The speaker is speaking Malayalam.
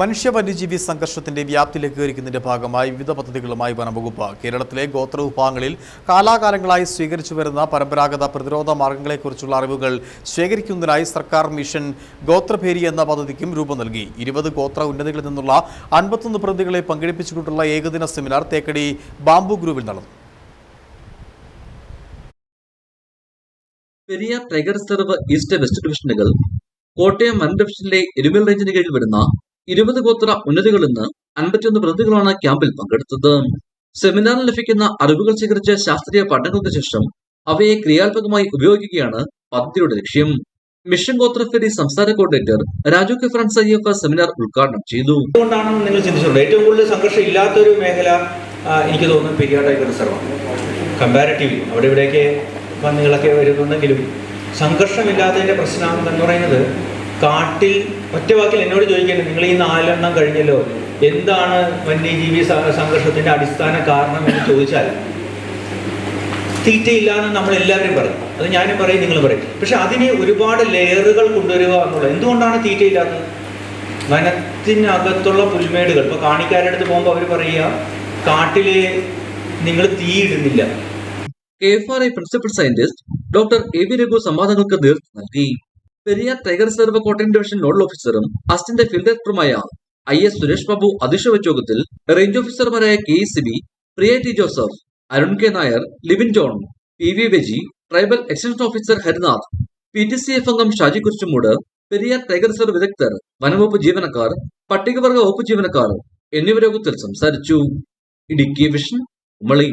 മനുഷ്യ വന്യജീവി സംഘർഷത്തിന്റെ വ്യാപ്തി ലഘൂകരിക്കുന്നതിന്റെ ഭാഗമായി വിവിധ പദ്ധതികളുമായി വനംവകുപ്പ് കേരളത്തിലെ ഗോത്ര വിഭാഗങ്ങളിൽ കാലാകാലങ്ങളായി സ്വീകരിച്ചു വരുന്ന പരമ്പരാഗത പ്രതിരോധ മാർഗങ്ങളെക്കുറിച്ചുള്ള അറിവുകൾ ശേഖരിക്കുന്നതിനായി സർക്കാർ മിഷൻ ഗോത്രഭേരി എന്ന പദ്ധതിക്കും രൂപം നൽകി. ഇരുപത് ഗോത്ര ഉന്നതികളിൽ നിന്നുള്ള അൻപത്തൊന്ന് പ്രതികളെ പങ്കെടുപ്പിച്ചുകൊണ്ടുള്ള ഏകദിന സെമിനാർ തേക്കടി ബാംബു ഗ്രൂപ്പിൽ നടന്നു. Periyar tiger reserve east west ഡിവിഷനുകൾ കോട്ടയം വൻ ഡിവിഷനിലെ എരുമൽ റേഞ്ചിന് കീഴിൽ വരുന്ന ഇരുപത് ഗോത്ര ഉന്നതികളിൽ നിന്ന് അൻപത്തിയൊന്ന് പ്രതികളാണ് ക്യാമ്പിൽ പങ്കെടുത്തത്. സെമിനാറിൽ ലഭിക്കുന്ന അറിവുകൾ ശേഖരിച്ച ശാസ്ത്രീയ പഠനങ്ങൾക്ക് ശേഷം അവയെ ക്രിയാത്മകമായി ഉപയോഗിക്കുകയാണ് പദ്ധതിയുടെ ലക്ഷ്യം. മിഷൻ ഗോത്രഫെരി സംസ്ഥാന coordinator Raju K Frans I F seminar ഉദ്ഘാടനം ചെയ്തു. എന്തുകൊണ്ടാണെന്ന് നിങ്ങൾ ചിന്തിച്ചിട്ടുണ്ട്? ഏറ്റവും കൂടുതൽ സംഘർഷം ഇല്ലാത്തൊരു മേഖല എനിക്ക് തോന്നുന്നു പെരിയാർ റിസർവാണ് കമ്പാരിറ്റീവ്ലി അവിടെ ഇവിടെയൊക്കെ പന്നികളൊക്കെ വരുന്നുണ്ടെങ്കിലും സംഘർഷമില്ലാത്തതിന്റെ പ്രശ്നം എന്ന് പറയുന്നത് കാട്ടിൽ ഒറ്റ വാക്കിൽ എന്നോട് ചോദിക്കണം നിങ്ങൾ ഈ നാലെണ്ണം കഴിഞ്ഞല്ലോ എന്താണ് വന്യജീവി സംഘർഷത്തിന്റെ അടിസ്ഥാന കാരണം എന്ന് ചോദിച്ചാൽ തീറ്റയില്ല എന്ന് നമ്മൾ എല്ലാവരും പറയും. അത് ഞാനും പറയും നിങ്ങൾ പറയും. പക്ഷെ അതിനെ ഒരുപാട് ലെയറുകൾ കൊണ്ടുവരിക എന്നുള്ളത്. എന്തുകൊണ്ടാണ് തീറ്റയില്ലാത്തത്? വനത്തിനകത്തുള്ള പുൽമേടുകൾ. ഇപ്പോൾ കാണിക്കാരുടെ അടുത്ത് പോകുമ്പോൾ അവർ പറയുക കാട്ടിൽ നിങ്ങൾ തീയിടുന്നില്ല K F R I principal scientist doctor A V Raghu സംവാദങ്ങൾക്ക് നേതൃത്വം നൽകി. Periyar tiger reserve Kottayam division nodal ഓഫീസറും അസിസ്റ്റന്റ് ഫീൽഡ് ഡയറക്ടറുമായ ഐ എസ് സുരേഷ് ബാബു അധ്യക്ഷ യോഗത്തിൽ റേഞ്ച് ഓഫീസർമാരായ K C B Priya T Joseph Arun K Nair Livin John P V veggie tribal extension officer Harinath P T C F അംഗം ഷാജി കുരിശുമൂട് പെരിയാർ ടൈഗർ റിസർവ് വിദഗ്ധർ വനംവകുപ്പ് ജീവനക്കാർ പട്ടികവർഗ വകുപ്പ് ജീവനക്കാർ എന്നിവർ യോഗത്തിൽ സംസാരിച്ചു. ഇടുക്കി വിഷൻ ഉമ്മളി